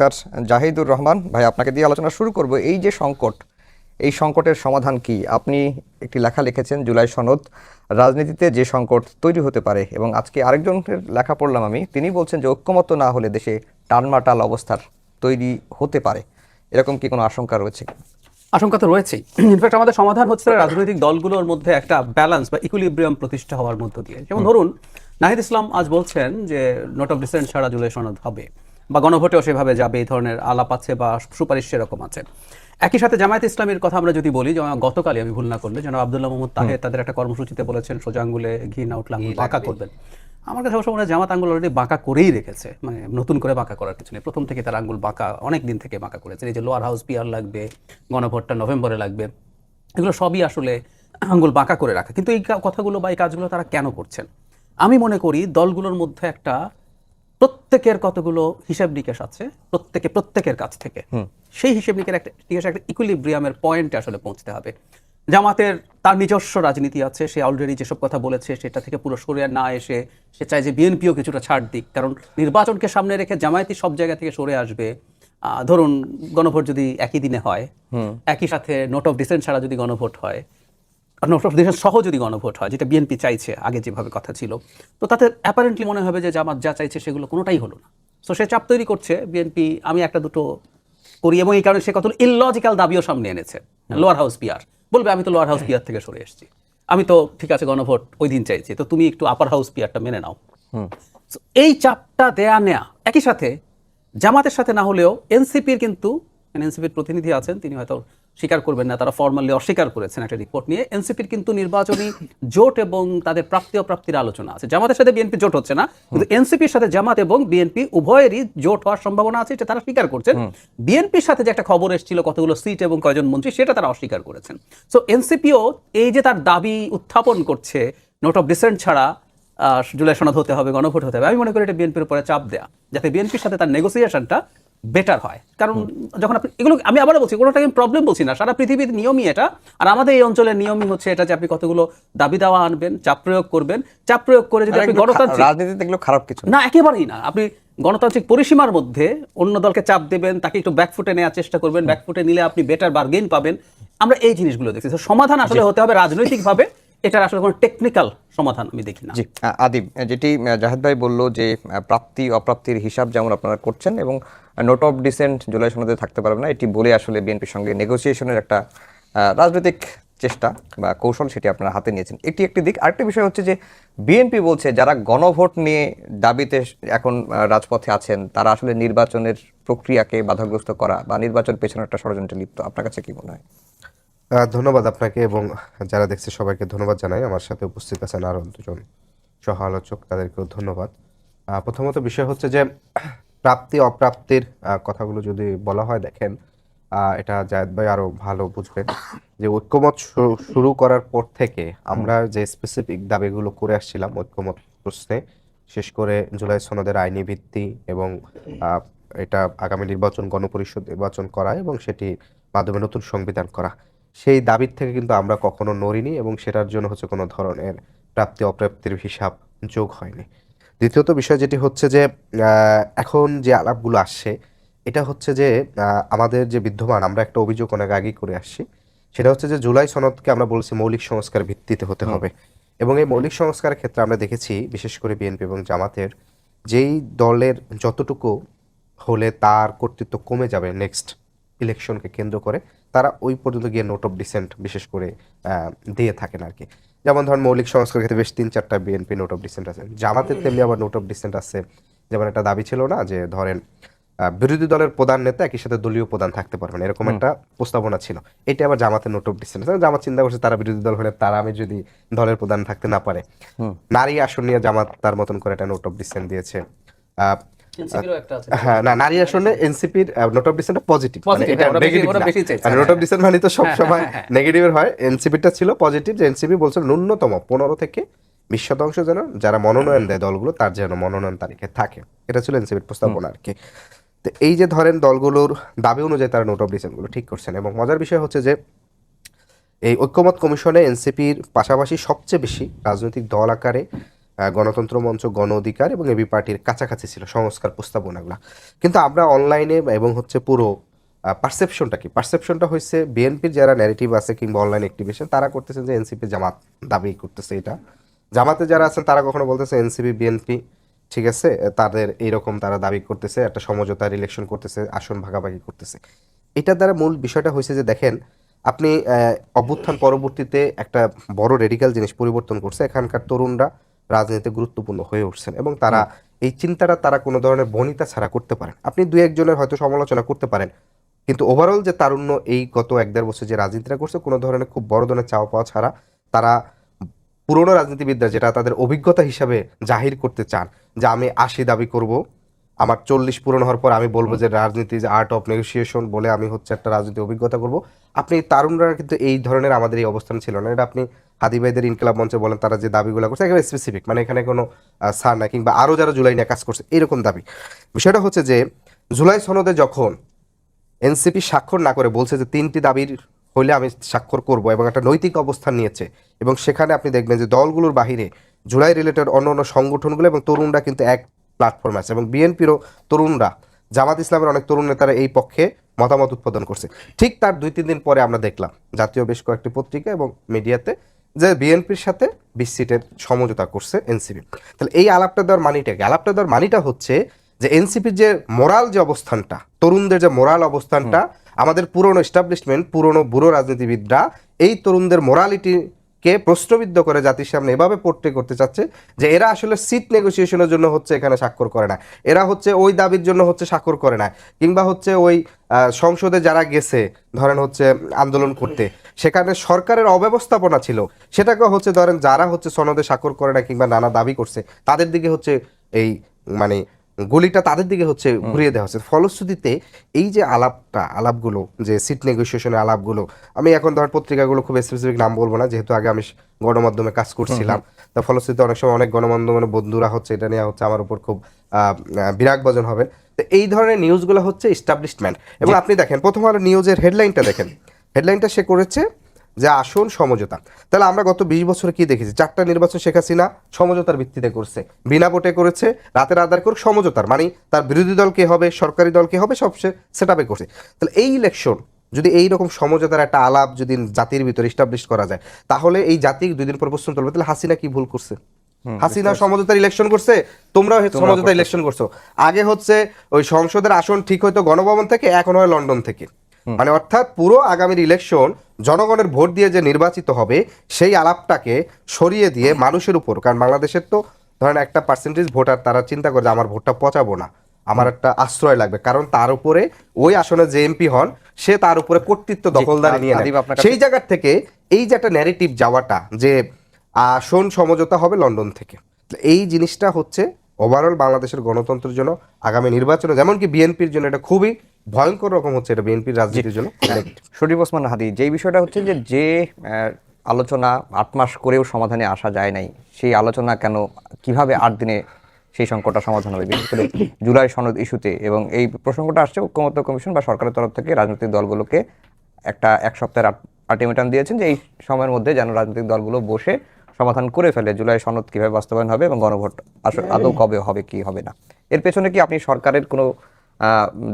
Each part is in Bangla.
ডাক্তার জাহিদুর রহমান ভাই আপনাকে দিয়ে আলোচনা শুরু করব। এই যে সংকট এই সংকটের সমাধান কি? আপনি একটি লেখা লিখেছেন জুলাই সনদ। রাজনীতিতে যে সংকট তৈরি হতে পারে এবং আজকে আরেকজনের লেখা পড়লাম আমি তিনি বলছেন যে ঐক্যমত্য না হলে দেশে টালমাটাল অবস্থার তৈরি হতে পারে। এরকম কি কোনো আশঙ্কা রয়েছে? আশঙ্কা তো রয়েছেই ইনফ্যাক্ট আমাদের সমাধান হচ্ছে রাজনৈতিক দলগুলোর মধ্যে একটা ব্যালেন্স বা ইকুলিব্রিয়াম প্রতিষ্ঠা হওয়ার মধ্য দিয়ে। যেমন ধরুন নাহিদ ইসলাম আজ বলছেন যে নোট অফ ডিসেন্ট ছাড়া জুলাই সনদ হবে। বা গণভোটেও সেভাবে যাবে এই ধরনের আলাপ আছে বা সুপারিশ সেরকম আছে। একই সাথে জামায়াত ইসলামের কথা আমরা যদি বলি যেমন গতকালই আমি ভুল না করলে যেন আব্দুল্লাহ মোহাম্মদ তাহের তাদের একটা কর্মসূচিতে বলেছেন সোজা আঙ্গুলে ঘি না উঠলে আঙুল বাঁকা করবেন। আমার কাছে অবশ্য মনে হয় জামাত আঙ্গুল অলরেডি বাঁকা করেই রেখেছে মানে নতুন করে বাঁকা করার কিছু নেই। প্রথম থেকে তার আঙ্গুল বাঁকা অনেক দিন থেকে বাঁকা করেছে। এই যে লোয়ার হাউস পিয়ার লাগবে গণভোটটা নভেম্বরে লাগবে এগুলো সবই আসলে আঙ্গুল বাঁকা করে রাখা। কিন্তু এই কথাগুলো বা এই কাজগুলো তারা কেন করছেন? আমি মনে করি দলগুলোর মধ্যে একটা প্রত্যেকের কতগুলো হিসাব নিকেশ আছে প্রত্যেকে প্রত্যেকের কাছ থেকে সেই হিসেব নিকের একটা নিকেশ একটা ইকুইলিব্রিয়ামের পয়েন্টে আসলে পৌঁছতে হবে। জামাতের তার নিজস্ব রাজনীতি আছে সে অলরেডি যেসব কথা বলেছে সেটা থেকে পুরো সরে না এসে সে চায় যে বিএনপিও কিছুটা ছাড় দিক। কারণ নির্বাচনকে সামনে রেখে জামায়াতি সব জায়গা থেকে সরে আসবে। আহ, ধরুন গণভোট যদি একই দিনে হয় একই সাথে নোট অফ ডিসেন্ট ছাড়া যদি গণভোট হয় ডিসেন্ট সহ যদি গণভোট হয় যেটা বিএনপি চাইছে আগে যেভাবে কথা ছিল তো তাতে অ্যাপারেন্টলি মনে হবে যে জামাত যা চাইছে সেগুলো কোনোটাই হলো না। সো সে চাপ তৈরি করছে বিএনপি আমি একটা দুটো করি এবং এই কারণে সে কত ইললজিক্যাল দাবিও সামনে এনেছে। লোয়ার হাউস পিয়ার বলবে আমি তো লোয়ার হাউস পিয়ার থেকে সরে এসেছি। আমি তো ঠিক আছে গণভোট ওই দিন চাইছি তো তুমি একটু আপার হাউস পিয়ারটা মেনে নাও। এই চাপটা দেয়া নেয়া একই সাথে জামাতের সাথে না হলেও এনসিপির কিন্তু এনসিপির প্রতিনিধি আছেন তিনি হয়তো স্বীকার করবেন না তারা ফর্মালি অস্বীকার করেছেন একটা রিপোর্ট নিয়ে। এনসিপির কিন্তু নির্বাচনী জোট এবং তাদের প্রাপ্তি অপ্রাপ্তির আলোচনা আছে। জামাতের সাথে বিএনপি জোট হচ্ছে না কিন্তু এনসিপির সাথে জামাত এবং বিএনপি উভয়েরই জোট হওয়ার সম্ভাবনা আছে এটা তারা স্বীকার করছেন। বিএনপির সাথে যে একটা খবর এসেছিল কতগুলো সিট এবং কয়জন মন্ত্রী সেটা তারা অস্বীকার করেছেন। সো এনসিপিও এই যে তার দাবি উত্থাপন করছে নোট অফ ডিসেন্ট ছাড়া আহ, জুলাই সনদ হতে হবে গণভোট হতে হবে আমি মনে করি এটা বিএনপির উপরে চাপ দেয়া। যাতে বিএনপির সাথে তার নেগোসিয়েশনটা বেটার হয়। কারণ যখন আপনি এগুলো আমি আবারও বলছি কোনোটা আমি প্রবলেম বলছি না। সারা পৃথিবীর নিয়মই এটা। আর আমাদের এই অঞ্চলের নিয়মই হচ্ছে এটা যে আপনি কতগুলো দাবি দাওয়া আনবেন চাপ প্রয়োগ করবেন। চাপ প্রয়োগ করে যদি আপনি গণতান্ত্রিক রাজনীতিতে এগুলো খারাপ কিছু না। না একেবারেই না। আপনি গণতান্ত্রিক পরিসীমার মধ্যে অন্য দলকে চাপ দেবেন তাকে একটু ব্যাকফুটে নেওয়ার চেষ্টা করবেন। ব্যাকফুটে নিলে আপনি বেটার বার্গেন পাবেন। আমরা এই জিনিসগুলো দেখছি। সমাধান আসলে হতে হবে রাজনৈতিকভাবে। এটার আসলে কোনো টেকনিক্যাল সমাধান আমি দেখি না। জি, আ- আদিব যেটি জাহেদ ভাই বলল যে প্রাপ্তি, অপ্রাপ্তির হিসাব যেমন আপনারা করছেন এবং নোট অফ ডিসেন্ট জুলাই সনদে থাকতে পারবে না, এটি বলে আসলে বিএনপির সঙ্গে নেগোসিয়েশনের একটা রাজনৈতিক চেষ্টা বা কৌশল সেটি আপনারা হাতে নিয়েছেন। এটি একটি দিক। আরেকটি বিষয় হচ্ছে যে, বিএনপি বলছে যারা গণভোট নিয়ে দাবিতে এখন রাজপথে আছেন, তারা আসলে নির্বাচনের প্রক্রিয়াকে বাধাগ্রস্ত করা বা নির্বাচন পেছনে একটা ষড়যন্ত্রে লিপ্ত। আপনার কাছে কি মনে হয়? ধন্যবাদ আপনাকে এবং যারা দেখছে সবাইকে ধন্যবাদ জানাই। আমার সাথে উপস্থিত আছেন আরও দুজন সহ আলোচক তাদেরকেও ধন্যবাদ। প্রথমত বিষয় হচ্ছে যে প্রাপ্তি, অপ্রাপ্তির কথাগুলো যদি বলা হয় দেখেন এটা জায়দ ভাই আরও ভালো বুঝবেন যে ঐক্যমত শুরু করার পর থেকে আমরা যে স্পেসিফিক দাবিগুলো করে আসছিলাম ঐক্যমত প্রশ্নে, শেষ করে জুলাই সনদের আইনি ভিত্তি এবং এটা আগামী নির্বাচন, গণপরিষদ নির্বাচন করা এবং সেটি মাধ্যমে নতুন সংবিধান করা। সেই দাবির থেকে কিন্তু আমরা কখনো নড়িনি এবং সেটার জন্য হচ্ছে কোনো ধরনের প্রাপ্তি অপ্রাপ্তির হিসাব যোগ হয়নি। দ্বিতীয়ত বিষয় যেটি হচ্ছে যে এখন যে আলাপগুলো আসছে এটা হচ্ছে যে আমাদের যে বিদ্যমান আমরা একটা অভিযোগ অনেক আগেই করে আসছি। সেটা হচ্ছে যে জুলাই সনদকে আমরা বলছি মৌলিক সংস্কার ভিত্তিতে হতে হবে। এবং এই মৌলিক সংস্কারের ক্ষেত্রে আমরা দেখেছি বিশেষ করে বিএনপি এবং জামাতের যেই দলের যতটুকু হলে তার কর্তৃত্ব কমে যাবে নেক্সট ইলেকশনকে কেন্দ্র করে তারা ওই পর্যন্ত গিয়ে নোট অফ ডিসেন্ট বিশেষ করে দিয়ে থাকেন আর কি যেমন ধরেন মৌলিক সংস্কার ক্ষেত্রে বেশ তিন চারটা বিএনপি নোট অফ ডিসেন্ট আছে। জামাতের তেমনি আবার নোট অফ ডিসেন্ট আছে। যেমন একটা দাবি ছিল না যে ধরেন বিরোধী দলের প্রধান নেতা একই সাথে দলীয় প্রধান থাকতে পারবেন এরকম একটা প্রস্তাবনা ছিল। এটা আবার জামাতের নোট অফ ডিসেন্ট জামাত চিন্তা করছে তারা বিরোধী দল হলে তারা আমি যদি দলের প্রধান থাকতে না পারে। নারী আসন নিয়ে জামাত তার মতন করে একটা নোট অফ ডিসেন্ট দিয়েছে। হ্যাঁ না নারী আসনে এনসিপির note of dissent positive note of dissent মানে তো সব হ্যাঁ, সময় হ্যাঁ, হ্যাঁ। নেগেটিভের হয়। এনসিপিটা ছিল পজিটিভ যে এনসিপি ন্যূনতম পনেরো থেকে বিশ শতাংশ যেন যারা মনোনয়ন দেয় দলগুলো তার যেন মনোনয়ন তারিখে থাকে। এটা ছিল এনসিপির প্রস্তাবনা আর কি তো এই যে ধরেন দলগুলোর দাবি অনুযায়ী তারা নোট অফ ডিসেন্টগুলো ঠিক করছেন এবং মজার বিষয় হচ্ছে যে এই ঐক্যমত কমিশনে এনসিপির পাশাপাশি সবচেয়ে বেশি রাজনৈতিক দল আকারে গণতন্ত্র মঞ্চ, গণ অধিকার এবং এবি পার্টির কাছাকাছি ছিল সংস্কার প্রস্তাবনাগুলো। কিন্তু আমরা অনলাইনে এবং হচ্ছে পুরো পারসেপশনটা কি? পারসেপশনটা হচ্ছে বিএনপির যারা ন্যারেটিভ আছে কিংবা অনলাইন অ্যাক্টিভেশন তারা করতেছেন যে এনসিপি জামাত দাবি করতেছে এটা। জামাতে যারা আছেন, তারা কখনো বলতেছে এনসিপি, বিএনপি, ঠিক আছে, তাদের এইরকম তারা দাবি করতেছে, একটা সমঝোতার ইলেকশন করতেছে, আসন ভাগাভাগি করতেছে। এটার দ্বারা মূল বিষয়টা হয়েছে যে দেখেন, আপনি অভ্যুত্থান পরবর্তীতে একটা বড় রেডিক্যাল জিনিস পরিবর্তন করছে। এখানকার তরুণরা রাজনীতিতে গুরুত্বপূর্ণ হয়ে উঠছেন এবং তারা এই চিন্তাটা তারা কোনো ধরনের বনিতা ছাড়া করতে পারেন। আপনি দু একজনের হয়তো সমালোচনা করতে পারেন কিন্তু ওভারঅল যে তারুণ্য এই গত এক দেড় বছর যে রাজনীতিটা করছে কোনো ধরনের খুব বড় ধরনের চাওয়া পাওয়া ছাড়া তারা পুরনো রাজনীতিবিদরা যেটা তাদের অভিজ্ঞতা হিসাবে জাহির করতে চান যে আমি আশি দাবি করব আমার চল্লিশ পূরণ হওয়ার পর আমি বলব যে রাজনীতি যে আর্ট অফ নেগোসিয়েশন বলে আমি হচ্ছে একটা রাজনীতি অভিজ্ঞতা করব। আপনি তারুণরা কিন্তু এই ধরনের আমাদের এই অবস্থান ছিল না। এটা আপনি হাদিবাইদের ইনকলাব মঞ্চে বলেন তারা যে দাবিগুলো করছে, একেবারে স্পেসিফিক মানে এখানে কোনো সার না কিংবা আরও যারা জুলাই নিয়ে কাজ করছে, এরকম দাবি। বিষয়টা হচ্ছে যে, জুলাই সনদে যখন এনসিপি স্বাক্ষর না করে বলছে যে তিনটি দাবির হইলে আমি স্বাক্ষর করব এবং একটা নৈতিক অবস্থান নিয়েছে, এবং সেখানে আপনি দেখবেন যে দলগুলোর বাহিরে জুলাই রিলেটেড অন্য অন্য সংগঠনগুলো এবং তরুণরা কিন্তু এক প্ল্যাটফর্মে আছে, এবং বিএনপিরও তরুণরা, জামাত ইসলামের অনেক তরুণ নেতারা এই পক্ষে মতামত উৎপাদন করছে। ঠিক তার দুই, তিন দিন পরে আমরা দেখলাম, জাতীয় বেশ কয়েকটি পত্রিকা এবং মিডিয়াতে যে বিএনপির সাথে বিশ সিটের সমঝোতা করছে এনসিপি। তাহলে এই আলাপটা দেওয়ার মানিটা কি? আলাপটা দেওয়ার মানিটা হচ্ছে যে এনসিপির যে মোরাল যে অবস্থানটা তরুণদের যে মোরাল অবস্থানটা আমাদের পুরনো এস্টাবলিশমেন্ট পুরনো বুড়ো রাজনীতিবিদরা এই তরুণদের মোরালিটিকে প্রশ্নবিদ্ধ করে জাতির সামনে এভাবে পোর্ট্রে করতে চাচ্ছে যে এরা আসলে সিট নেগোসিয়েশনের জন্য হচ্ছে এখানে স্বাক্ষর করে না। এরা হচ্ছে ওই দাবির জন্য হচ্ছে স্বাক্ষর করে না। কিংবা হচ্ছে ওই সংসদে যারা গেছে, ধরেন হচ্ছে আন্দোলন করতে, সেখানে সরকারের অব্যবস্থাপনা ছিল। সেটাকে হচ্ছে ধরেন যারা হচ্ছে সনদে স্বাক্ষর করে না কিংবা নানা দাবি করছে, তাদের দিকে হচ্ছে এই মানে গুলিটা তাদের দিকে হচ্ছে ঘুরিয়ে দেওয়া হচ্ছে। ফলশ্রুতিতে এই যে আলাপটা আলাপগুলো যে সিট নেগোসিয়েশনের আলাপগুলো আমি এখন ধর পত্রিকাগুলো খুব স্পেসিফিক নাম বলব না যেহেতু আগে আমি গণমাধ্যমে কাজ করছিলাম। তা ফলশ্রুতিতে অনেক সময় অনেক গণমাধ্যমের বন্ধুরা হচ্ছে এটা নিয়ে হচ্ছে আমার উপর খুব বিরাগ বজন হবে তো এই ধরনের নিউজগুলো হচ্ছে এস্টাবলিশমেন্ট এবং আপনি দেখেন প্রথম আলো নিউজের হেডলাইনটা দেখেন। হেডলাইনটা সে করেছে যে আসন সমঝোতা। তাহলে আমরা গত বিশ বছরে কি দেখেছি? চারটা নির্বাচন শেখ হাসিনা সমঝোতার ভিত্তিতে করছে। বিনা ভোটে করেছে রাতের আধার করে সমঝোতার মানে তার বিরোধী দল কে হবে সরকারি দল কে হবে সব সেট আপে করছে। তাহলে এই ইলেকশন যদি এই রকম সমঝোতার একটা আলাপ যদি জাতির ভিতরে ইস্টাবলিশ করা যায় তাহলে এই জাতি দুই দিন পর প্রশ্ন তুলবে তাহলে হাসিনা কি ভুল করছে? হাসিনা সমঝোতার ইলেকশন করছে তোমরাও সমঝোতা ইলেকশন করছ। আগে হচ্ছে ওই সংসদের আসন ঠিক হয়তো গণভবন থেকে এখন হয় লন্ডন থেকে। মানে অর্থাৎ পুরো আগামীর ইলেকশন জনগণের ভোট দিয়ে যে নির্বাচিত হবে সেই আলাপটাকে সরিয়ে দিয়ে মানুষের উপর কারণ বাংলাদেশের তো ধরেন একটা পার্সেন্টেজ ভোটার তারা চিন্তা করে যে আমার ভোটটা পচাবো না আমার একটা আশ্রয় লাগবে কারণ তার উপরে ওই আসনে যে এমপি হন সে তার উপরে কর্তৃত্ব দখলদারি নিয়ে সেই জায়গার থেকে এই যে একটা ন্যারেটিভ যাওয়াটা যে আসন সমঝোতা হবে লন্ডন থেকে। এই জিনিসটা হচ্ছে ওভারঅল বাংলাদেশের গণতন্ত্রের জন্য আগামী নির্বাচনে যেমন কি বিএনপির জন্য এটা খুবই ভয়ঙ্কর রকম হচ্ছে এটা বিএনপির রাজনীতির জন্য। শরীফ ওসমান হাদি যেই বিষয়টা হচ্ছে যে যে আলোচনা আট মাস করেও সমাধানে আসা যায় নাই সেই আলোচনা কেন কীভাবে আট দিনে সেই সংকটটা সমাধান হবে? বিশেষ করে জুলাই সনদ ইস্যুতে এবং এই প্রসঙ্গটা আসছে ঐক্যমত্য কমিশন বা সরকারের তরফ থেকে রাজনৈতিক দলগুলোকে একটা এক সপ্তাহের আলটিমেটাম দিয়েছেন যে এই সময়ের মধ্যে যেন রাজনৈতিক দলগুলো বসে সমাধান করে ফেলে জুলাই সনদ কীভাবে বাস্তবায়ন হবে এবং গণভোট আদৌ কবে হবে কি হবে না? এর পেছনে কি আপনি সরকারের কোনো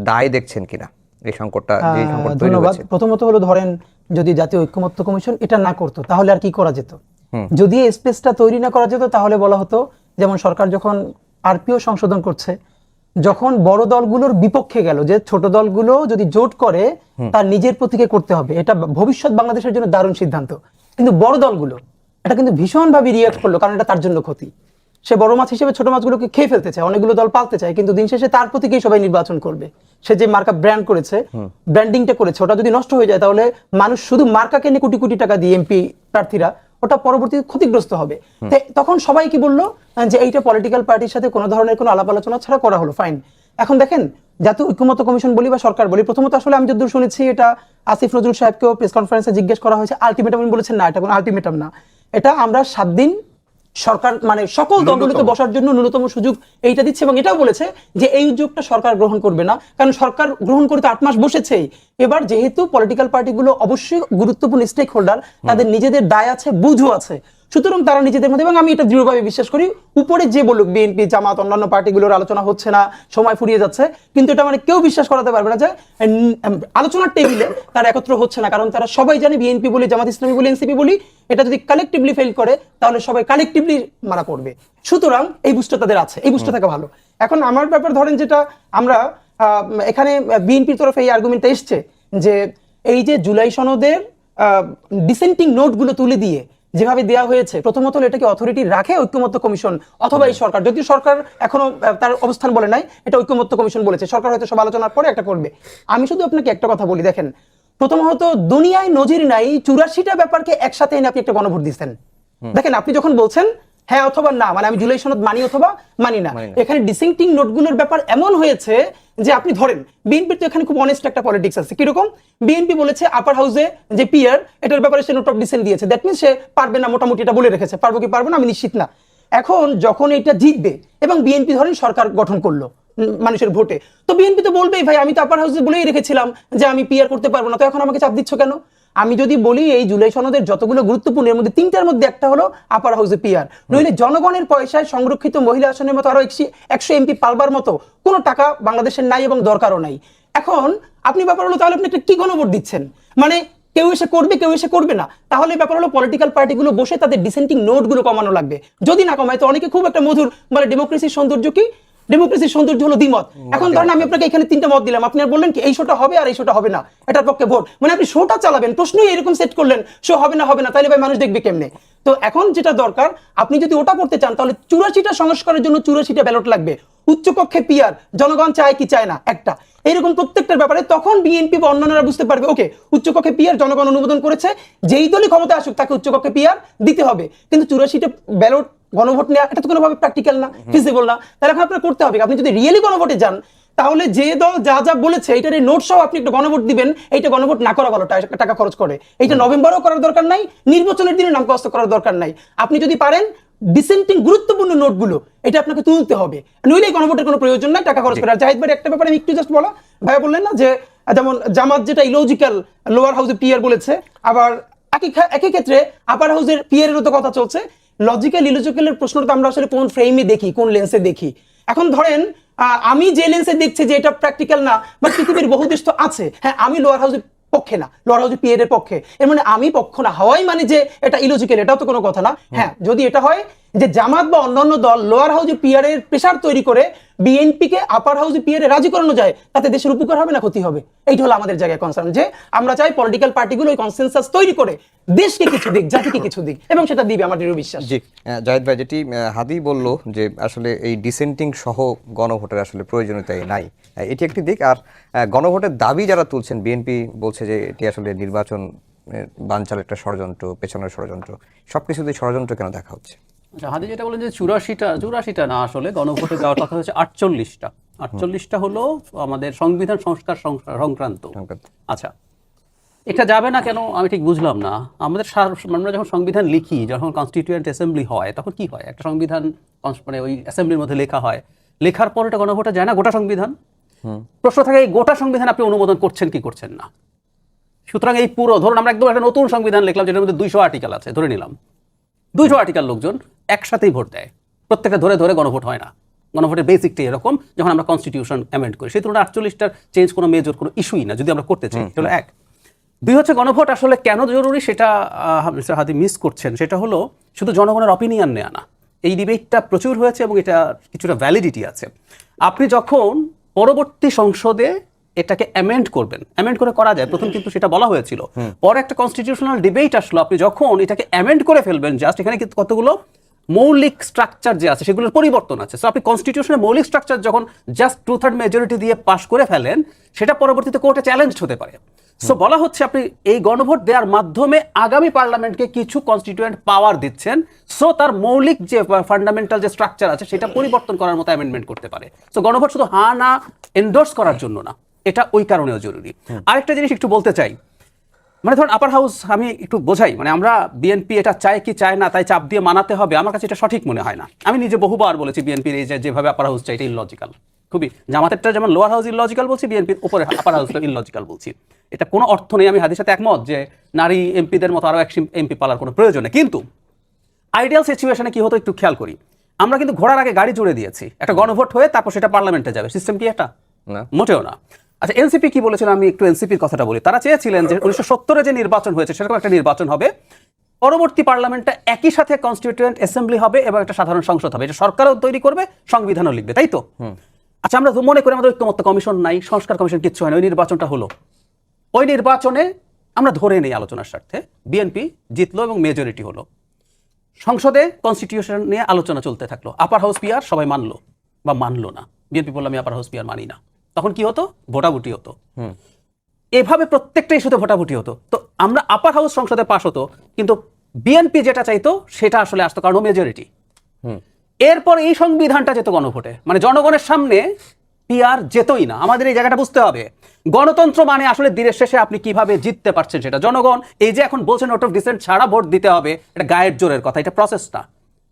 দায় দেখছেন কিনা? এই সংকটটা আহ, সংকট তৈরি হয়েছে। প্রথমত হলো ধরেন যদি জাতীয় ঐক্যমত্য কমিশন এটা না করতো তাহলে আর কি করা যেত? যদি এই স্পেসটা তৈরি না করা যেত তাহলে বলা হতো যেমন সরকার যখন আরপিও সংশোধন করছে যখন বড় দলগুলোর বিপক্ষে গেল যে ছোট দলগুলো যদি জোট করে তার নিজের প্রতীকে করতে হবে। এটা ভবিষ্যৎ বাংলাদেশের জন্য দারুণ সিদ্ধান্ত। কিন্তু বড় দলগুলো এটা কিন্তু ভীষণভাবে রিয়াক্ট করল কারণ এটা তার জন্য ক্ষতি। সে বড় মাছ হিসেবে ছোট মাছগুলোকে খেয়ে ফেলতে চায় অনেকগুলো দল পালতে চায় কিন্তু দিন শেষে তার প্রতীকেই সবাই নির্বাচন করবে। সে যে মার্কা ব্র্যান্ড করেছে ব্র্যান্ডিংটা করেছে ওটা যদি নষ্ট হয়ে যায় তাহলে মানুষ শুধু মার্কাকে নিয়ে কোটি কোটি টাকা দিয়ে এমপি প্রার্থীরা ওটা পরবর্তীতে ক্ষতিগ্রস্ত হবে। তখন সবাই কি বলল যে এইটা পলিটিক্যাল পার্টির সাথে কোনো ধরনের কোনো আলাপ আলোচনা ছাড়া করা হলো ফাইন এখন দেখেন জাতীয় ঐক্যমত্য কমিশন বলি বা সরকার বলি প্রথমত আসলে আমি যতদূর শুনেছি এটা আসিফ নজরুল সাহেবকেও প্রেস কনফারেন্সে জিজ্ঞেস করা হয়েছে আলটিমেটাম বলেছেন না এটা কোনো আলটিমেটাম না। এটা আমরা সাত দিন সরকার মানে সকল দলগুলোকে বসার জন্য ন্যূনতম সুযোগ এইটা দিচ্ছে এবং এটাও বলেছে যে এই উদ্যোগটা সরকার গ্রহণ করবে না। কারণ সরকার গ্রহণ করতে আট মাস বসেছেই। এবার যেহেতু পলিটিক্যাল পার্টিগুলো অবশ্যই গুরুত্বপূর্ণ স্টেক হোল্ডার তাদের নিজেদের দায় আছে বুঝও আছে। সুতরাং তারা নিজেদের মধ্যে এবং আমি এটা দৃঢ়ভাবে বিশ্বাস করি উপরে যে বলুক বিএনপি জামাত অন্যান্য পার্টিগুলোর আলোচনা হচ্ছে না সময় ফুরিয়ে যাচ্ছে। কিন্তু এটা মানে কেউ বিশ্বাস করাতে পারবে না যে আলোচনার টেবিলে তারা একত্র হচ্ছে না। কারণ তারা সবাই জানে বিএনপি বলি জামাত ইসলামী বলি এনসিপি বলি এটা যদি কালেকটিভলি ফেল করে তাহলে সবাই কালেকটিভলি মারা পড়বে। সুতরাং এই বুঝটা তাদের আছে এই বুঝটা থাকা ভালো। এখন আমার ব্যাপার ধরেন যেটা আমরা এখানে বিএনপির তরফে এই আর্গুমেন্টটা এসছে যে এই যে জুলাই সনদের ডিসেন্টিং নোটগুলো তুলে দিয়ে যেভাবে দেওয়া হয়েছে প্রথমত এটা এটাকে অথরিটি রাখে ঐক্যমত্য কমিশন অথবা এই সরকার। যদিও সরকার এখনও তার অবস্থান বলে নাই এটা ঐক্যমত্য কমিশন বলেছে। সরকার হয়তো সব আলোচনার পরে একটা করবে। আমি শুধু আপনাকে একটা কথা বলি দেখেন। প্রথমত দুনিয়ায় নজির নাই চুরাশিটা ব্যাপারকে একসাথে এনে আপনি একটা গণভোট দিচ্ছেন। দেখেন আপনি যখন বলছেন হ্যাঁ অথবা না মানে আমি জুলাই সনদ মানি অথবা মানি না। এখানে ডিসিংটিং নোটগুলোর ব্যাপার এমন হয়েছে যে আপনি ধরেন বিএনপির তো এখানে খুব অনেস্ট একটা পলিটিক্স আছে। কীরকম? বিএনপি বলেছে আপার হাউসে যে পিয়ার এটার ব্যাপারে সে নোট অফ ডিসেন্ট দিয়েছে। দ্যাট মিনস সে পারবে না মোটামুটি এটা বলে রেখেছে। পারব কি পারব না আমি নিশ্চিত না। এখন যখন এটা জিতবে এবং বিএনপি ধরেন সরকার গঠন করল মানুষের ভোটে। তো বিএনপি তো বলবেই ভাই আমি তো আপার হাউসে বলেই রেখেছিলাম যে আমি পিয়ার করতে পারব না। তো এখন আমাকে চাপ দিচ্ছ কেন? আমি যদি বলি এই জুলাই সনদের যতগুলো গুরুত্বপূর্ণ, এর মধ্যে তিনটার মধ্যে একটা হলো আপার হাউসে পিয়ার নইলে জনগণের পয়সায় সংরক্ষিত মহিলা আসনের মতো আরও একশো এমপি পালবার মতো কোনো টাকা বাংলাদেশের নাই এবং দরকারও নাই। এখন আপনি ব্যাপার হলো তাহলে আপনি একটা কি গণভোট দিচ্ছেন? মানে কেউ এসে করবে, কেউ এসে করবে না। তাহলে ব্যাপার হলো পলিটিক্যাল পার্টিগুলো বসে তাদের ডিসেন্টিং নোটগুলো কমানো লাগবে। যদি না কমায়, তো অনেকে খুব একটা মধুর মানে ডেমোক্রেসির সৌন্দর্য কি? ডেমোক্রেসির সৌন্দর্য হলো দ্বিমত। এখন ধরেন আমি আপনাকে এখানে তিনটা মত দিলাম। আপনি আর বললেন কি এই শোটা হবে আর এই শোটা হবে না। এটার পক্ষে ভোট। মানে আপনি শোটা চালাবেন প্রশ্নই এরকম সেট করলেন শো হবে না হবে না তাহলে ভাই মানুষ দেখবে কেমনে? তো এখন যেটা দরকার আপনি যদি ওটা করতে চান তাহলে চুরাশিটা সংস্কারের জন্য চুরাশিটা ব্যালট লাগবে। উচ্চকক্ষে পিয়ার জনগণ চায় কি চায় না? একটা। এরকম প্রত্যেকটার ব্যাপারে তখন বিএনপি বা অন্যান্যরা বুঝতে পারবে ওকে উচ্চকক্ষে পিয়ার জনগণ অনুমোদন করেছে যেই দলই ক্ষমতা আসুক তাকে উচ্চকক্ষে পিয়ার দিতে হবে। কিন্তু চুরাশিটা ব্যালট গণভোট নেওয়া এটা তো কোনোভাবে প্র্যাকটিক্যাল না ফিজিবল না। তাহলে এখন আপনার করতে হবে আপনি যদি রিয়েলি গণভোটে যান তাহলে যে দল যা যা বলেছে এটার নোট সহ আপনি একটা গণভোট দিবেন এইটা গণভোট না করা ভালো টাকা খরচ করে। এইটা নভেম্বরও করার দরকার নাই নির্বাচনের দিনে নামকস্ত করার দরকার নাই। আপনি যদি পারেন ডিসেন্টিং গুরুত্বপূর্ণ নোটগুলো এটা আপনাকে তুলতে হবে। নইলে গণভোটের কোনো প্রয়োজন নাই টাকা খরচ করে আর জাহিদ ভাই একটা ব্যাপারে আমি একটু জাস্ট বলা ভাইয়া বললেন না যে যেমন জামাত যেটা ইলজিক্যাল লোয়ার হাউসে পিয়ার বলেছে আবার একই একই ক্ষেত্রে আপার হাউসের পিয়ারেরও তো কথা চলছে। লজিক্যাল ইলজিক্যালের প্রশ্নটা আমরা আসলে কোন ফ্রেমে দেখি কোন লেন্সে দেখি? এখন ধরেন আহ, আমি যে লেন্সে দেখছি যে এটা প্র্যাকটিক্যাল না বা পৃথিবীর বহু দেশ তো আছে। হ্যাঁ আমি লোয়ার হাউসের পক্ষে না লড়া হচ্ছে পিএর এর পক্ষে। এর মানে আমি পক্ষ না হওয়াই মানে যে এটা ইলজিক্যাল এটাও তো কোনো কথা না। হ্যাঁ যদি এটা হয় যে জামাত বা অন্যান্য দল লোয়ার হাউসে পিয়ার এর প্রেশার তৈরি করে বিএনপি কে আপার হাউসে পিয়ার রাজি করানো যায়, তাতে দেশের উপকার হবে না, ক্ষতি হবে? এইটা হলো আমাদের জায়গায় কনসার্ন যে আমরা চাই পলিটিক্যাল পার্টিগুলো ওই কনসেনসাস তৈরি করে দেশকে কিছু দিক, জাতিকে কিছু দিক, এবং সেটা দিবে আমার দৃঢ় বিশ্বাস। জি জাহিদ ভাই, যেটি হাদি বলল যে আসলে এই ডিসেন্টিং সহ গণভোটের আসলে প্রয়োজনীয়তাই নাই। এটি একটি দিক, আর গণভোটের দাবি যারা তুলছেন বিএনপি বলছে যে এটি আসলে নির্বাচন বানচাল একটা ষড়যন্ত্র, পেছনের ষড়যন্ত্র সবকিছুতে ষড়যন্ত্র কেন দেখা হচ্ছে? আচ্ছা হাদি যেটা বলেন যে চুরাশিটা চুরাশিটা না আসলে গণভোটে যাওয়ার কথা হচ্ছে আটচল্লিশটা। আটচল্লিশটা হলো আমাদের সংবিধান সংস্কার সংক্রান্ত। আচ্ছা এটা যাবে না কেন? আমি ঠিক বুঝলাম না। আমাদের আমরা যখন সংবিধান লিখি যখন কনস্টিটিউয়েন্ট অ্যাসেম্বলি হয় তখন কি হয়? একটা সংবিধান মানে ওই অ্যাসেম্বলির মধ্যে লেখা হয়। লেখার পর এটা গণভোটে যায় না? গোটা সংবিধান? প্রশ্ন থাকে এই গোটা সংবিধান আপনি অনুমোদন করছেন কি করছেন না? সুতরাং এই পুরো ধরুন আমরা একদম একটা নতুন সংবিধান লিখলাম যেটার মধ্যে দুইশো আর্টিকেল আছে ধরে নিলাম। দুইশো আর্টিকেল লোকজন। একসাথেই ভোট দেয়। প্রত্যেকটা ধরে ধরে গণভোট হয় না। গণভোটের বেসিকটাই এরকম যখন আমরা কনস্টিটিউশন অ্যামেন্ড করি সেই তুলনায় আটচল্লিশটার চেঞ্জ কোনো মেজর কোনো ইস্যুই না যদি আমরা করতে চাই এটা এক। দুই হচ্ছে গণভোট আসলে কেন জরুরি সেটা মিস্টার হাদি মিস করছেন সেটা হলো শুধু জনগণের অপিনিয়ন নেওয়া না। এই ডিবেটটা প্রচুর হয়েছে এবং এটা কিছুটা ভ্যালিডিটি আছে। আপনি যখন পরবর্তী সংসদে এটাকে অ্যামেন্ড করবেন অ্যামেন্ড করে করা যায় প্রথম কিন্তু সেটা বলা হয়েছিল। পরে একটা কনস্টিটিউশনাল ডিবেট আসলো আপনি যখন এটাকে অ্যামেন্ড করে ফেলবেন জাস্ট এখানে কিন্তু কতগুলো মৌলিক স্ট্রাকচার যে আছে সেগুলোর পরিবর্তন আছে। সো আপনি কনস্টিটিউশনের মৌলিক স্ট্রাকচার যখন জাস্ট টু থার্ড মেজরিটি দিয়ে পাশ করে ফেলেন সেটা পরবর্তীতে কোর্টে চ্যালেঞ্জ হতে পারে। সো বলা হচ্ছে আপনি এই গণভোট দেওয়ার মাধ্যমে আগামী পার্লামেন্টকে কিছু কনস্টিটিউয়েন্ট পাওয়ার দিচ্ছেন। সো তার মৌলিক যে ফান্ডামেন্টাল যে স্ট্রাকচার আছে সেটা পরিবর্তন করার মতো অ্যামেন্ডমেন্ট করতে পারে। সো গণভোট শুধু হা না এন্ডোর্স করার জন্য না। এটা ওই কারণেও জরুরি। আরেকটা জিনিস একটু বলতে চাই। মানে ধরুন আপার হাউস আমি একটু বোঝাই মানে আমরা বিএনপি এটা চায় কি চায় না তাই চাপ দিয়ে মানাতে হবে আমার কাছে এটা সঠিক মনে হয় না। আমি নিজে বহুবার বলেছি বিএনপির এই যেভাবে আপার হাউস চাই এটা ইলজিক্যাল খুবই জামাতেরটা যেমন লোয়ার হাউস ইললজিক্যাল বলছি বিএনপির উপরে আপার হাউস ইললজিক্যাল বলছি। এটা কোনো অর্থ নেই আমি হাদির সাথে একমত যে নারী এমপিদের মতো আরও এক এমপি পালার কোনো প্রয়োজন নেই। কিন্তু আইডিয়াল সিচুয়েশনে কি হতো একটু খেয়াল করি। আমরা কিন্তু ঘোড়ার আগে গাড়ি জুড়ে দিয়েছি। একটা গণভোট হয়ে তারপর সেটা পার্লামেন্টে যাবে। সিস্টেম কি এটা? না। মোটেও না। আচ্ছা এনসিপি কি বলেছিল? আমি একটু এনসিপির কথাটা বলি। তারা চেয়েছিলেন যে উনিশশো সত্তরে যে নির্বাচন হয়েছে সেরকম একটা নির্বাচন হবে। পরবর্তী পার্লামেন্টটা একই সাথে কনস্টিটিউয়েন্ট অ্যাসেম্বলি হবে এবং একটা সাধারণ সংসদ হবে। এটা সরকারও তৈরি করবে সংবিধানও লিখবে তাই তো? আচ্ছা আমরা মনে করি আমাদের ঐক্যমত্য কমিশন নাই সংস্কার কমিশন কিচ্ছু হয় না ওই নির্বাচনটা হলো। ওই নির্বাচনে আমরা ধরে নেই আলোচনার স্বার্থে। বিএনপি জিতলো এবং মেজরিটি হলো। সংসদে কনস্টিটিউশন নিয়ে আলোচনা চলতে থাকল। আপার হাউস পিয়ার সবাই মানলো বা মানলো না। বিএনপি বললাম আমি আপার হাউস পিয়ার মানি না। তখন কি হতো? ভোটাভুটি হতো। এভাবে প্রত্যেকটা ইস্যুতে ভোটাভুটি হতো। তো আমরা আপার হাউস সংসদে পাশ হতো কিন্তু বিএনপি যেটা চাইতো সেটা আসলে আসতো কারণ মেজরিটি এরপর এই সংবিধানটা যেত গণভোটে। মানে জনগণের সামনে পিআর যেতই না। আমাদের এই জায়গাটা বুঝতে হবে। গণতন্ত্র মানে আসলে দিনের শেষে আপনি কীভাবে জিততে পারছেন সেটা। জনগণ এই যে এখন বলছেন নোট অফ ডিসেন্ট ছাড়া ভোট দিতে হবে এটা গায়ের জোরের কথা এটা প্রসেস না।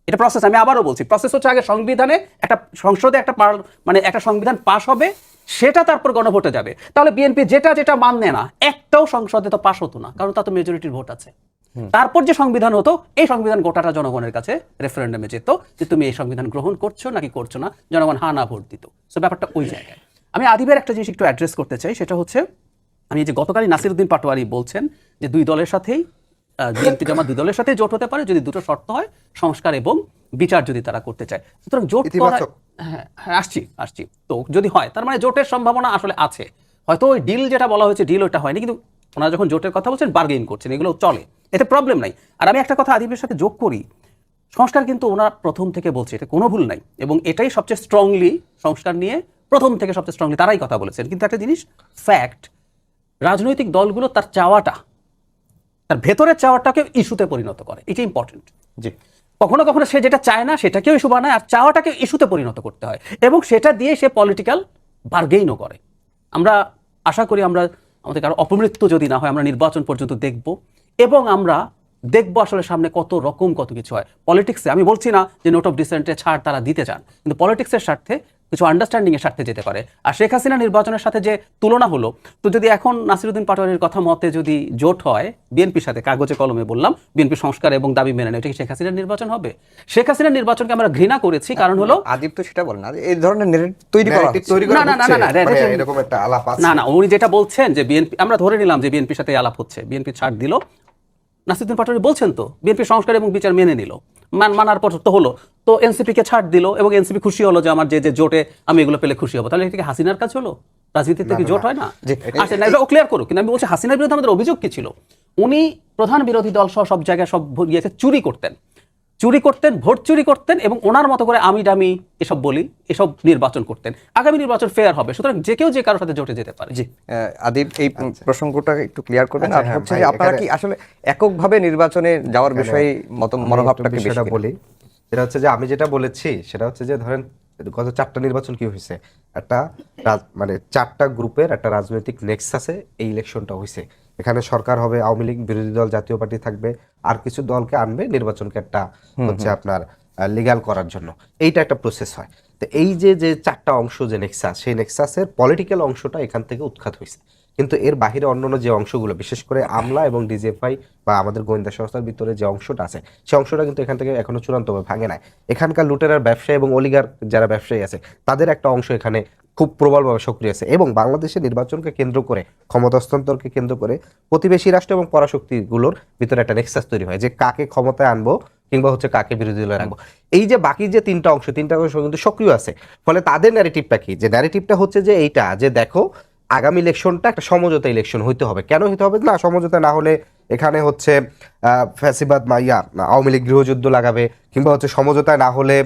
এটা প্রসেস আমি আবারও বলছি প্রসেস হচ্ছে আগে সংবিধানে একটা সংসদে একটা মানে একটা সংবিধান পাশ হবে সেটা তারপর গণভোটে যাবে। তাহলে বিএনপি যেটা যেটা মানবে না একটাও সংসদে তো পাশ হতো না কারণ তা তো মেজরিটির ভোট আছে। তারপর যে সংবিধান হতো এই সংবিধান গোটাটা জনগণের কাছে রেফারেন্ডামে যেত যে তুমি এই সংবিধান গ্রহণ করছ নাকি করছ না জনগণ হা না ভোট দিত। সো ব্যাপারটা ওই জায়গায়। আমি আদিবের একটা জিনিস একটু অ্যাড্রেস করতে চাই সেটা হচ্ছে আমি যে গতকালই নাসিরুদ্দিন পাটোয়ারি বলছেন যে দুই দলের সাথেই বিএনপি জামাত দুই দলের সাথেই জোট হতে পারে যদি দুটো শর্ত হয় সংস্কার এবং বিচার যদি তারা করতে চায়। সুতরাং জোট। হ্যাঁ আসছি আসছি। তো যদি হয়, তার মানে জোটের সম্ভাবনা আসলে আছে। হয়তো ওই ডিল যেটা বলা হয়েছে ডিল ওটা হয়নি, কিন্তু ওনারা যখন জোটের কথা বলছেন বার্গেইন করছেন, এগুলো চলে। এতে প্রবলেম নাই। আর আমি একটা কথা আদিবের সাথে যোগ করি, সংস্কার কিন্তু ওনার প্রথম থেকে বলছে, এটা কোনো ভুল নাই। এবং এটাই সবচেয়ে স্ট্রংলি সংস্কার নিয়ে প্রথম থেকে সবচেয়ে স্ট্রংলি তারাই কথা বলেছেন। কিন্তু একটা জিনিস ফ্যাক্ট রাজনৈতিক দলগুলো তার চাওয়াটা, তার ভেতরের চাওয়াটাকে ইস্যুতে পরিণত করে। এটা ইম্পর্টেন্ট জি। কখনো কখনো সে যেটা চায় না, সেটাকেও ইস্যু বানায় আর চাওয়াটাকে ইস্যুতে পরিণত করতে হয়। এবং সেটা দিয়ে সে পলিটিক্যাল বার্গেইনও করে। আমরা আশা করি আমরা আমাদের কারও অপমৃত্যু যদি না হয়, আমরা নির্বাচন পর্যন্ত দেখব। এবং আমরা দেখব আসলে সামনে কত রকম কত কিছু হয়। পলিটিক্সে আমি বলছি না যে নোট অফ ডিসেন্টে ছাড় তারা দিতে চান। কিন্তু পলিটিক্সের স্বার্থে কিছু আন্ডারস্ট্যান্ডিং এর স্বার্থে যেতে পারে। আর শেখ হাসিনা নির্বাচনের সাথে যে তুলনা হলো তো যদি এখন নাসিরুদ্দিন পাটোয়ারির কথা মতে যদি জোট হয় বিএনপির সাথে কাগজে কলমে বললাম বিএনপি সংস্কার এবং দাবি মেনে নেয় এটা কি শেখ হাসিনার নির্বাচন হবে? শেখ হাসিনার নির্বাচনকে আমরা ঘৃণা করেছি কারণ হলো আদিব তো সেটা বলেন না এই ধরনের তৈরি করা হচ্ছে। তৈরি করা না, না, না, না, না, মানে এরকম একটা আলাপ আছে। না না উনি যেটা বলছেন যে বিএনপি আমরা ধরে নিলাম যে বিএনপির সাথে আলাপ হচ্ছে বিএনপি ছাড় দিল। নাসিরুদ্দিন পাটোয়ারি বলছেন তো বিএনপি সংস্কার এবং বিচার মেনে নিল। মানার পর তো হলো। তো এনসিপি কে ছাড় দিল এবং এনসিপি খুশি হলো যে আমার যে যে জোটে আমি এগুলো পেলে খুশি হব। তাহলে এটাকে হাসিনার কাজ হলো? রাজনীতির থেকে জোট হয় না? আচ্ছা না এটা ক্লিয়ার করুক। কিন্তু আমি বলছি হাসিনার বিরুদ্ধে আমাদের অভিযোগ কি ছিল? উনি প্রধান বিরোধী দল সহ সব জায়গায় সব ইয়েকে চুরি করতেন। চুরি করতেন ভোট চুরি করতেন এবং ওনার মতো করে আমি ডামি এসব বলি এসব নির্বাচন করতেন। আগামী নির্বাচন ফেয়ার হবে সুতরাং যে কেউ যে কারোর সাথে জোটে যেতে পারে। জি আদিব এই প্রসঙ্গটা একটু ক্লিয়ার করবেন। আচ্ছা, আর হ্যাঁ, হচ্ছে যে আপনারা কি আসলে এককভাবে নির্বাচনে যাওয়ার বিষয়ে মত আমি মনোভাবটা একটু কি বেশি বিষয়টা বলি। সেটা হচ্ছে যে আমি যেটা বলেছি সেটা হচ্ছে যে ধরেন গত চারটা নির্বাচন কি হয়েছে? একটা মানে চারটা গ্রুপের একটা রাজনৈতিক নেক্সাসে এই ইলেকশনটা হয়েছে। এখানে সরকার হবে আওয়ামী লীগ বিরোধী দল জাতীয় পার্টি থাকবে আর কিছু দলকে আনবে নির্বাচনকে একটা হচ্ছে আপনার লিগাল করার জন্য। এইটা একটা প্রসেস হয়। তো এই যে যে চারটা অংশ যে নেক্সাস সেই নেক্সাসের পলিটিক্যাল অংশটা এখান থেকে উৎখাত হয়েছে। কিন্তু এর বাহিরে অন্যান্য যে অংশগুলো, বিশেষ করে আমলা এবং ডিজিএফআই বা আমাদের গোয়েন্দা সংস্থার ভিতরে যে অংশটা আছে সেই অংশটা কিন্তু এখান থেকে এখনও চূড়ান্তভাবে ভাঙে নাই। এখানকার লুটেরার ব্যবসায়ী এবং অলিগার যারা ব্যবসায়ী আছে, তাদের একটা অংশ এখানে খুব প্রবলভাবে সক্রিয় আছে এবং বাংলাদেশের নির্বাচনকে কেন্দ্র করে, ক্ষমতা হস্তান্তরকে কেন্দ্র করে প্রতিবেশী রাষ্ট্র এবং পরাশক্তিগুলোর ভিতরে একটা নেক্সাস তৈরি হয় যে কাকে ক্ষমতায় আনব কিংবা হচ্ছে কাকে বিরোধী দলে রাখব এই যে বাকি যে তিনটা অংশ তিনটা অংশ কিন্তু সক্রিয় আছে, ফলে তাদের ন্যারেটিভটা কি? যে ন্যারেটিভটা হচ্ছে যে এইটা, যে দেখো আগামী ইলেকশনটা একটা সমঝোতা ইলেকশন হইতে হবে। কেন হইতে হবে? না, সমঝোতা না হলে এখানে হচ্ছে ফ্যাসিবাদ মাইয়া আওয়ামী লীগ গৃহযুদ্ধ লাগাবে, কিংবা হচ্ছে সমঝোতায় না হলে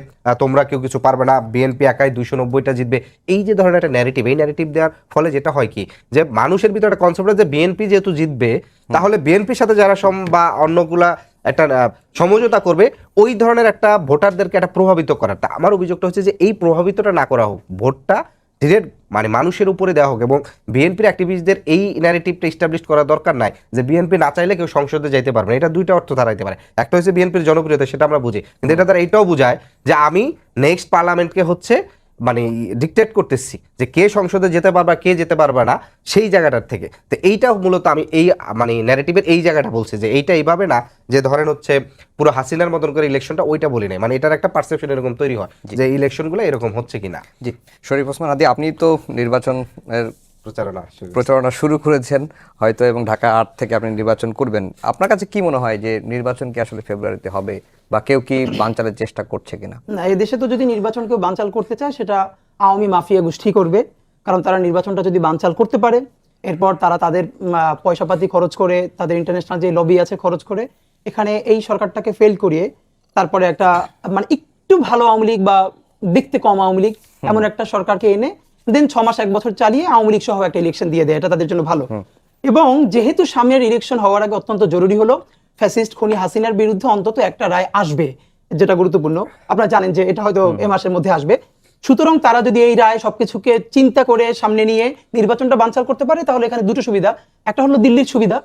তোমরা কেউ কিছু পারবে না, বিএনপি একাই দুইশো নব্বইটা জিতবে। এই যে ধরনের একটা ন্যারেটিভ এই ন্যারেটিভ দেওয়ার ফলে যেটা হয় কি, যে মানুষের ভিতরে একটা কনসেপ্ট যে বিএনপি যেহেতু জিতবে, তাহলে বিএনপির সাথে যারা সম, বা অন্যগুলা একটা সমঝোতা করবে, ওই ধরনের একটা ভোটারদেরকে একটা প্রভাবিত করাটা। আমার অভিযোগটা হচ্ছে যে এই প্রভাবিতটা না করা হোক, ভোটটা ডিরেক্ট মানে মানুষের উপরে দেওয়া হোক এবং বিএনপির অ্যাক্টিভিস্টদের এই ন্যারেটিভটা এস্টাবলিশ করা দরকার নাই যে বিএনপি না চাইলে কেউ সংসদে যাইতে পারবে না। এটা দুইটা অর্থ দাঁড়াইতে পারে। একটা হচ্ছে বিএনপির জনপ্রিয়তা, সেটা আমরা বুঝি। কিন্তু এটা তারা এটাও বোঝায় যে আমি নেক্সট পার্লামেন্টকে হচ্ছে মানে ডিকটেট করতেছি যে কে সংসদে যেতে পারবা কে যেতে পারবা না সেই জায়গাটার থেকে। তো এইটা মূলত আমি এই মানে ন্যারেটিভের এই জায়গাটা বলছি যে এইটা এইভাবে না যে ধরেন হচ্ছে পুরো হাসিনার মতন করে ইলেকশনটা ওইটা বলি নাই। মানে এটার একটা পারসেপশন এরকম তৈরি হয় যে ইলেকশনগুলো এরকম হচ্ছে কিনা। জি। শরীফ ওসমান আদি আপনি তো নির্বাচনের প্রচারণা প্রচারণা শুরু করেছেন হয়তো এবং ঢাকা আট থেকে আপনি নির্বাচন করবেন। আপনার কাছে কি মনে হয় যে নির্বাচন কি আসলে ফেব্রুয়ারিতে হবে? বা কেউ কি বানচালের চেষ্টা করছে কিনা? না এই দেশে তো যদি নির্বাচন কেউ বানচাল করতে চায় সেটা আওয়ামী মাফিয়া গোষ্ঠী করবে। কারণ তারা নির্বাচনটা যদি বানচাল করতে পারে এরপর তারা তাদের পয়সাপাতি খরচ করে তাদের ইন্টারন্যাশনাল যে লবি আছে খরচ করে এখানে এই সরকারটাকে ফেল করিয়ে তারপরে একটা মানে একটু ভালো আওয়ামী লীগ বা দেখতে কম আওয়ামী লীগ এমন একটা সরকারকে এনে দেন ছ মাস এক বছর চালিয়ে আওয়ামী লীগ সহ একটা ইলেকশন দিয়ে দেয়। এটা তাদের জন্য ভালো। এবং যেহেতু সামনের ইলেকশন হওয়ার আগে অত্যন্ত জরুরি হলো ফ্যাসিস্ট খুনি হাসিনার বিরুদ্ধে অন্তত একটা রায় আসবে যেটা গুরুত্বপূর্ণ। আপনারা জানেন যে এটা হয়তো এ মাসের মধ্যে আসবে। সুতরাং তারা যদি এই রায় সবকিছুকে চিন্তা করে সামনে নিয়ে নির্বাচনটা বানচাল করতে পারে তাহলে এখানে দুটো সুবিধা। একটা হলো দিল্লির সুবিধা।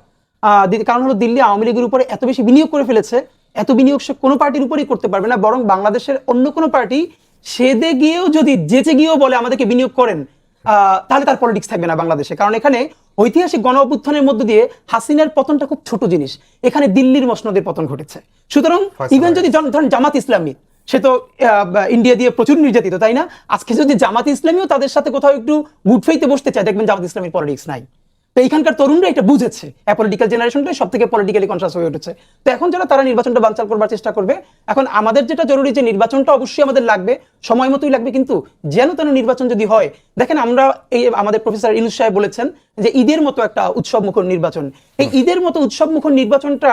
কারণ হলো দিল্লি আওয়ামী লীগের উপরে এত বেশি বিনিয়োগ করে ফেলেছে এত বিনিয়োগ সে কোনো পার্টির উপরেই করতে পারবে না বরং বাংলাদেশের অন্য কোনো পার্টি সেদে গিয়েও যদি যেচে গিয়েও বলে আমাদেরকে বিনিয়োগ করেন আহ, তাহলে তার পলিটিক্স থাকবে না বাংলাদেশে। কারণ এখানে ঐতিহাসিক গণ অভ্যুত্থানের মধ্য দিয়ে হাসিনার পতনটা খুব ছোট জিনিস। এখানে দিল্লির মসনদের পতন ঘটেছে। সুতরাং ইভেন যদি ধরেন জামাত ইসলামী সে তো আহ, ইন্ডিয়া দিয়ে প্রচুর নির্যাতিত তাই না? আজকে যদি জামাত ইসলামীও তাদের সাথে কোথাও একটু গুড ফেইতে বসতে চায় দেখবেন জামাত ইসলামীর পলিটিক্স নাই। তো এইখানকার তরুণরা এটা বুঝেছে। পলিটিক্যাল জেনারেশনটাই সব থেকে পলিটিক্যালি কনসাস হয়ে উঠেছে। তো এখন যারা তারা নির্বাচনটা বানচাল করবার চেষ্টা করবে এখন আমাদের যেটা জরুরি যে নির্বাচনটা অবশ্যই আমাদের লাগবে সময় মতোই লাগবে কিন্তু যেন তেন নির্বাচন যদি হয় দেখেন আমরা এই আমাদের প্রফেসর ইনুস সাহেব বলেছেন যে ঈদের মতো একটা উৎসব মুখর নির্বাচন। এই ঈদের মতো উৎসব মুখর নির্বাচনটা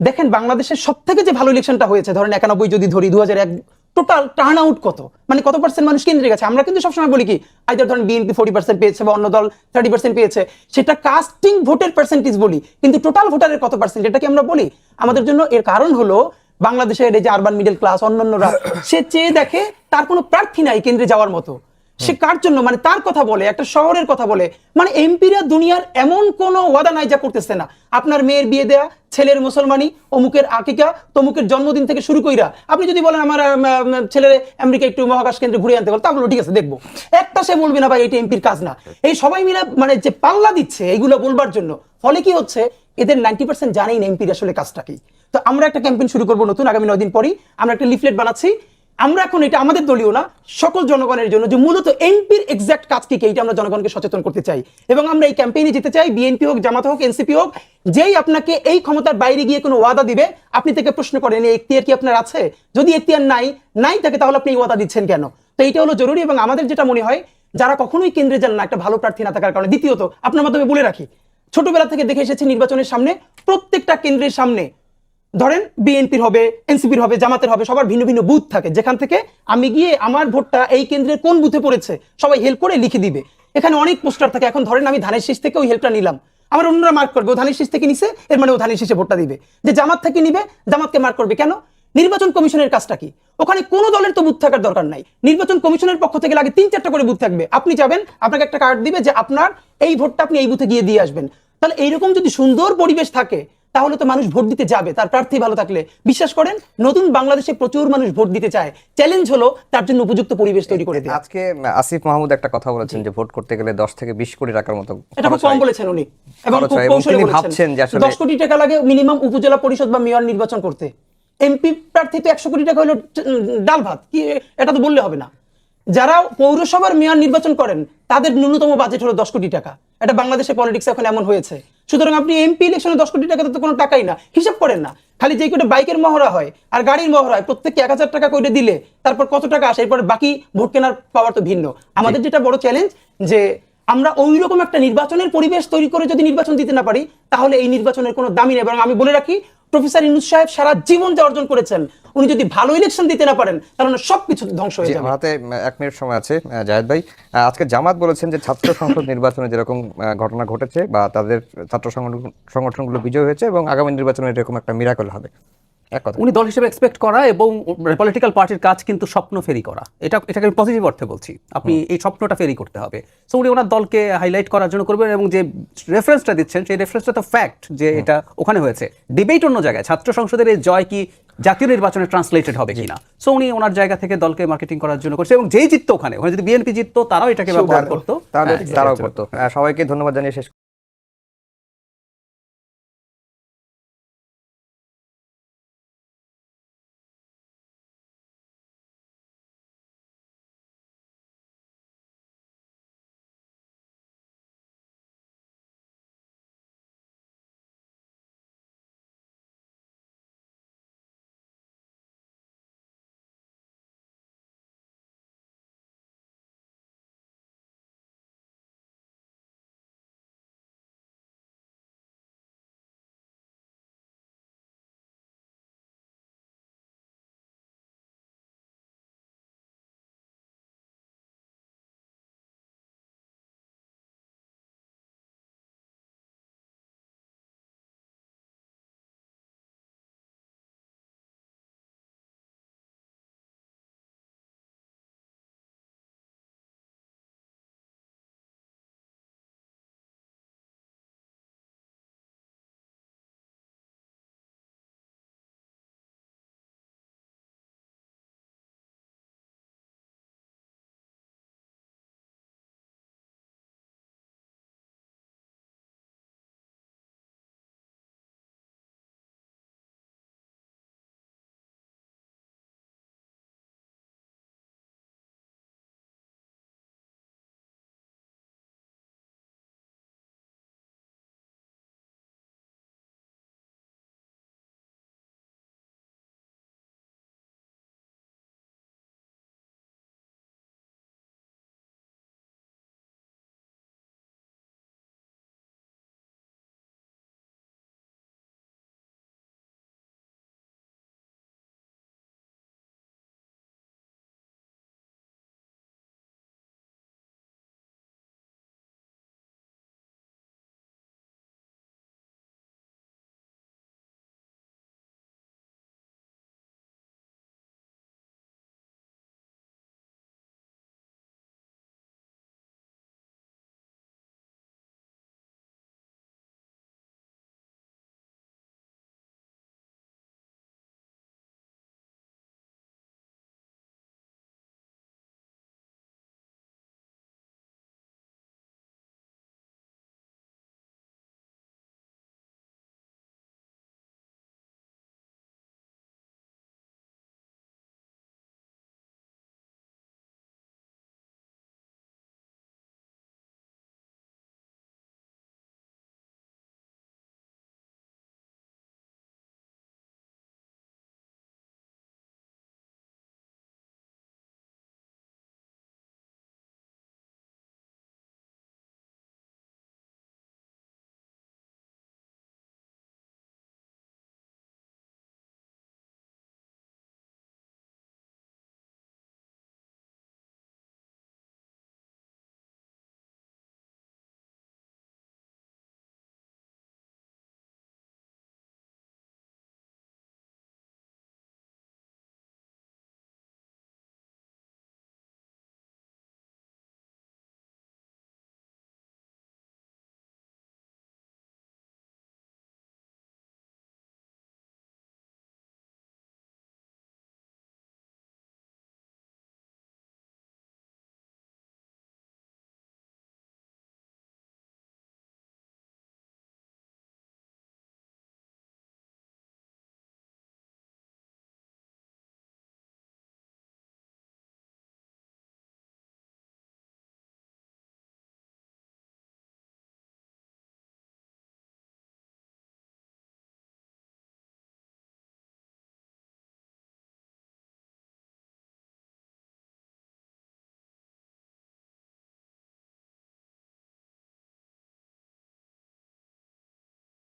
দেখেন বাংলাদেশের সব থেকে যে ভালো ইলেকশনটা হয়েছে ধরেন একানব্বই যদি ধরি দু হাজার এক টোটাল টার্ন আউট কত? মানে কত পার্সেন্ট মানুষ কেন্দ্রে গেছে? আমরা কিন্তু সবসময় বলি কি আইদার ধরেন বিএনপি ফোর্টি পার্সেন্ট পেয়েছে বা অন্য দল থার্টি পার্সেন্ট পেয়েছে, সেটা কাস্টিং ভোটের পার্সেন্টেজ বলি, কিন্তু টোটাল ভোটারের কত পার্সেন্ট এটা কি আমরা বলি? আমাদের জন্য এর কারণ হলো, বাংলাদেশের এই যে আরবান মিডল ক্লাস অন্যান্যরা, সে চেয়ে দেখে তার কোনো প্রার্থী নাই কেন্দ্রে যাওয়ার মতো। সে কার জন্য? মানে তার কথা বলে একটা শহরের কথা বলে। মানে এমপিরা দুনিয়ার এমন কোনো ওয়াদা নাই যা করতেছে না। আপনার মেয়ের বিয়ে দেয়া ছেলের মুসলমানি অমুকের আকিকা তমুকের জন্মদিন থেকে শুরু কইরা। আপনি যদি বলেন আমার আম, আম, ছেলের আমেরিকা একটু মহাকাশ কেন্দ্রে ঘুরে আনতে বল তাহলে ঠিক আছে দেখব। একটা সে বলবে না ভাই এটা এমপির কাজ না। এই সবাই মিলে মানে যে পাল্লা দিচ্ছে এইগুলো বলবার জন্য ফলে কি হচ্ছে এদের নাইনটি পার্সেন্ট জানেই না এমপির আসলে কাজটা কি। তো আমরা একটা ক্যাম্পেইন শুরু করব নতুন আগামী নয় দিন পরই। আমরা একটা লিফলেট বানাচ্ছি। আমরা এখন এটা আমাদের দলীয় না, সকল জনগণের জন্য যে মূলত এমপির এক্সাক্ট কাজ কি এইটা আমরা জনগণকে সচেতন করতে চাই। এবং আমরা এই ক্যাম্পেইনে যেতে চাই বিএনপি হোক, জামাত হোক এনসিপি হোক, যেই আপনাকে এই ক্ষমতার বাইরে গিয়ে কোনো ওয়াদা দিবে, আপনি থেকে প্রশ্ন করেন, এই এখতিয়ার কি আপনার আছে? যদি এখতিয়ার নাই নাই থাকে, তাহলে আপনি এই ওয়াদা দিচ্ছেন কেন? তো এইটা হলো জরুরি এবং আমাদের যেটা মনে হয়, যারা কখনোই কেন্দ্রে যান না, একটা ভালো প্রার্থী না থাকার কারণে, দ্বিতীয়ত, আপনার মাধ্যমে বলে রাখি, ছোটবেলা থেকে দেখে এসেছি নির্বাচনের সামনে, প্রত্যেকটা কেন্দ্রের সামনে ধরেন বিএনপির হবে, এনসিপির হবে, জামাতের হবে, সবার ভিন্ন ভিন্ন বুথ থাকে। যেখান থেকে আমি গিয়ে আমার ভোটটা এই কেন্দ্রের কোন বুথে পড়েছে, সবাই হেল্প করে লিখে দিবে। এখানে অনেক পোস্টার থাকে, এখন ধরেন আমি ধানের শীষ থেকে ওই হেল্পটা নিলাম। আমার অন্যরা মার্ক করবে, ও ধানের শীষ থেকে নিছে, এর মানে ও ধানের শীষে ভোটটা দিবে। যে জামাত থেকে নিবে, জামাতকে মার্ক করবে কেন? নির্বাচন কমিশনের কাজটা কি? ওখানে কোনো দলের তো বুথ থাকার দরকার নাই। নির্বাচন কমিশনের পক্ষ থেকে লাগে তিন চারটা করে বুথ থাকবে। আপনি যাবেন, আপনাকে একটা কার্ড দিবে যে আপনার এই ভোটটা আপনি এই বুথে গিয়ে দিয়ে আসবেন। তাহলে এইরকম যদি সুন্দর পরিবেশ থাকে তাহলে তো মানুষ ভোট দিতে যাবে তার প্রার্থী ভালো থাকলে। বিশ্বাস করেন নতুন বাংলাদেশে প্রচুর মানুষ ভোট দিতে চায়। চ্যালেঞ্জ হলো তার জন্য উপযুক্ত পরিবেশ তৈরি করে আজকে আসিফ মাহমুদ একটা কথা বলেছেন যে ভোট করতে গেলে দশ থেকে বিশ কোটি টাকার মতো এটা খুব কম বলেছেন উনি। এবং খুব কৌশলে ভাবছেন যে আসলে- দশ কোটি টাকা লাগে মিনিমাম উপজেলা পরিষদ বা মেয়র নির্বাচন করতে। এমপি প্রার্থী তো একশো কোটি টাকা হলো ডাল ভাত। কি এটা তো বললে হবে না। যারা পৌরসভার মেয়র নির্বাচন করেন তাদের ন্যূনতম বাজেট হলো দশ কোটি টাকা। এটা বাংলাদেশের পলিটিক্স এখন এমন হয়েছে। সুতরাং আপনি এমপি ইলেকশনে দশ কোটি টাকা তো কোনো টাকাই না হিসাব করেন না। খালি যে কটা বাইকের মহড়া হয় আর গাড়ির মহড়া হয় প্রত্যেককে এক হাজার টাকা করে দিলে তারপর কত টাকা আসে এরপর বাকি ভোট কেনার পাওয়ার তো ভিন্ন। আমাদের যেটা বড় চ্যালেঞ্জ যে আমরা ওই রকম একটা নির্বাচনের পরিবেশ তৈরি করে যদি নির্বাচন দিতে না পারি তাহলে এই নির্বাচনের কোনো দামই নেই। এবং আমি বলে রাখি প্রফেসর ইনুস সাহেব সারা জীবন যা অর্জন করেছেন উনি যদি ভালো ইলেকশন দিতে না পারেন তাহলে সবকিছু ধ্বংস হয়ে যাবে। হাতে এক মিনিট সময় আছে জাহেদ ভাই। আজকে জামাত বলেছেন যে ছাত্র সংসদ নির্বাচনে যেরকম ঘটনা ঘটেছে বা তাদের ছাত্র সংগঠন- সংগঠনগুলো বিজয় হয়েছে এবং আগামী নির্বাচনে এরকম একটা মিরাকল হবে। উনি দল হিসেবে এক্সপেক্ট করা এবং পলিটিক্যাল পার্টির কাজ কিন্তু স্বপ্ন ফেরি করা। এটা এটাকে আমি পজিটিভ অর্থে বলছি। আপনি এই স্বপ্নটা ফেরি করতে হবে। সো উনি ওনার দলকে হাইলাইট করার জন্য করবেন এবং যে রেফারেন্সটা দিচ্ছেন সেই রেফারেন্সটা তো ফ্যাক্ট যে এটা ওখানে হয়েছে। ডিবেট অন্য জায়গায় ছাত্র সংসদের এই জয় কি জাতীয় নির্বাচনে ট্রান্সলেটেড হবে কিনা? সো উনি ওনার জায়গা থেকে দলকে মার্কেটিং করার জন্য করছে এবং যেই জিততো ওখানে ওখানে যদি বিএনপি জিততো তারাও এটাকে ব্যবহার করতো। হ্যাঁ, তারাও করতো। সবাইকে ধন্যবাদ জানিয়ে শেষ